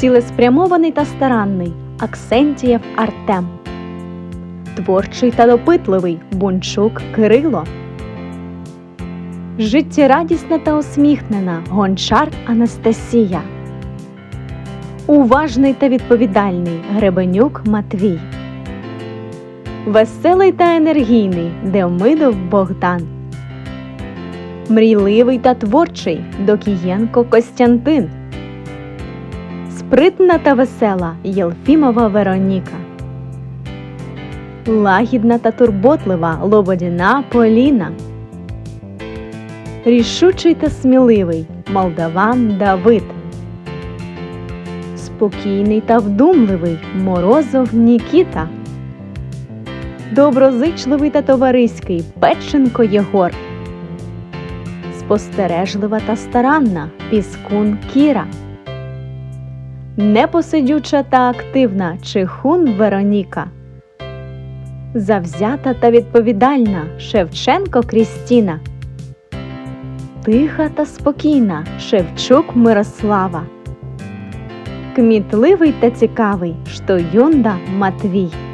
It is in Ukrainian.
цілеспрямований та старанний Аксентієв Артем, творчий та допитливий Бунчук Кирило, життєрадісна та усміхнена Гончар Анастасія, уважний та відповідальний Гребенюк Матвій, веселий та енергійний Демидов Богдан. Мрійливий та творчий Докієнко Костянтин. Спритна та весела Єлфімова Вероніка. Лагідна та турботлива Лободіна Поліна. Рішучий та сміливий Молдаван Давид. Спокійний та вдумливий Морозов Нікіта. Доброзичливий та товариський Печенко Єгор спостережлива та старанна Піскун Кіра, непосидюча та активна Чихун Вероніка, завзята та відповідальна Шевченко Крістіна, тиха та спокійна Шевчук Мирослава, кмітливий та цікавий Штоюнда Матвій.